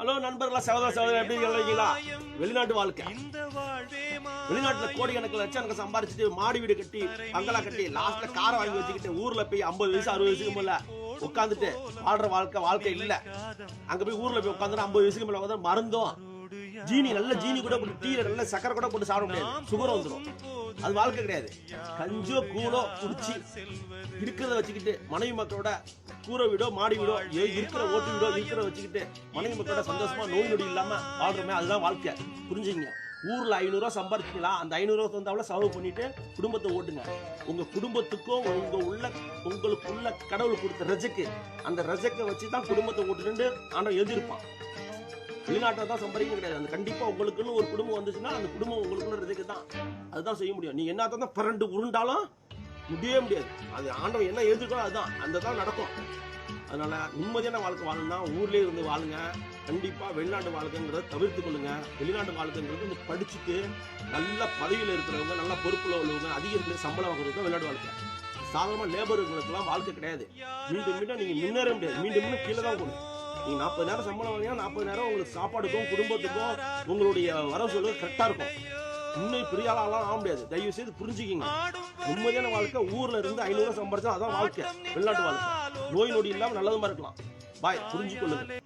Hello நண்பர்களா சகோதர சகோதரி எப்படி இருக்கீங்களா? வெளிநாட்டு வாழ்க்கை. வெளிநாட்டுல கோடிக்கணக்கில் லட்சம் சம்பாரிச்சுட்டு மாடி வீடு கட்டி பங்களா கட்டி லாஸ்ட்ல காரை வாங்கி வச்சுக்கிட்டு ஊர்ல போய் ஐம்பது வயசு அறுபது வயசுக்கு மேல உட்காந்துட்டு வாழ்ற வாழ்க்கை வாழ்க்கை இல்ல. அங்க போய் ஊர்ல போய் உட்காந்து ஐம்பது வயசுக்கு மேல உட்காந்து மருந்தும் ஜீனி நல்ல ஜீனி கூட போட்டு டீல நல்ல சக்கரை கூட போட்டு சாப்பிட முடியாது. சுகர் வந்துடும் அது வாழ்க்கை கிடையாது. கஞ்சோ கூட குடிச்சு இருக்கிறத வச்சுக்கிட்டு மனைவி மக்களோட கூரை வீடோ மாடி வீடோ ஏ இருக்கிற ஓட்டு வீடோ இருக்கிற வச்சுக்கிட்டு மனைவி மக்களோட சந்தோஷமா நோய் நொடி இல்லாம வாழ்றோமே அதுதான் வாழ்க்கை. புரிஞ்சுங்க ஊரில் ஐநூறுரூவா சம்பாரிச்சிங்களா அந்த ஐநூறுரூவா தந்தாவில் செலவு பண்ணிட்டு குடும்பத்தை ஓட்டுங்க. உங்கள் குடும்பத்துக்கும் உங்கள் உள்ள உங்களுக்குள்ள கடவுள் கொடுத்த ரஜக்கு அந்த ரஜக்கை வச்சு தான் குடும்பத்தை ஓட்டுன்னு ஆனால் எழுதியிருப்பான். வெளிநாட்டில் தான் சம்பாதிக்க கிடையாது. அந்த கண்டிப்பாக உங்களுக்குன்னு ஒரு குடும்பம் வந்துச்சுன்னா அந்த குடும்பம் உங்களுக்குள்ள ரஜக்கு தான் அதுதான் செய்ய முடியும். நீ என்ன தான் பிறண்டு உருண்டாலும் முடியவே முடியாது. அது ஆண்டவன் என்ன எழுதிருக்கோ அதுதான். அந்த தான் நடக்கும். அதனால நிம்மதியான வாழ்க்கை வாழணும்னா ஊர்லேயே இருந்து வாழுங்க. கண்டிப்பாக வெளிநாட்டு வாழ்க்கைங்கிறத தவிர்த்து கொள்ளுங்க. வெளிநாட்டு வாழ்க்கைங்கிறது வந்து படிச்சுட்டு நல்ல பதவியில் இருக்கிறவங்க நல்ல பொறுப்பில் உள்ளவங்க அதிக சம்பளம் வாங்குறவங்க வெளிநாட்டு வாழ்க்கை. சாதாரண லேபர்களுக்கெல்லாம் வாழ்க்கை கிடையாது. மீண்டும் மீண்டும் நீங்கள் முன்னேற முடியாது. மீண்டும் மீண்டும் கீழே தான் போகணும். நீங்கள் நாற்பது நேரம் சம்பளம் வாங்கினா நாற்பது நேரம் உங்களுக்கு சாப்பாடுக்கும் குடும்பத்துக்கும் உங்களுடைய வரவு செலவு கரெக்டாக இருக்கும். இன்னும் பெரிய ஆளாலாம் ஆக முடியாது. தயவு செய்து புரிஞ்சுக்கிங்க. நிம்மதியான வாழ்க்கை ஊர்ல இருந்து ஐநூறு சம்பாரிச்சா அதான் வாழ்க்கை. வெளிநாட்டு வாழ்க்கை. நோய் நொடி இல்லாம நல்லதுமா இருக்கலாம். பாய் புரிஞ்சுக்கொள்ளுங்க.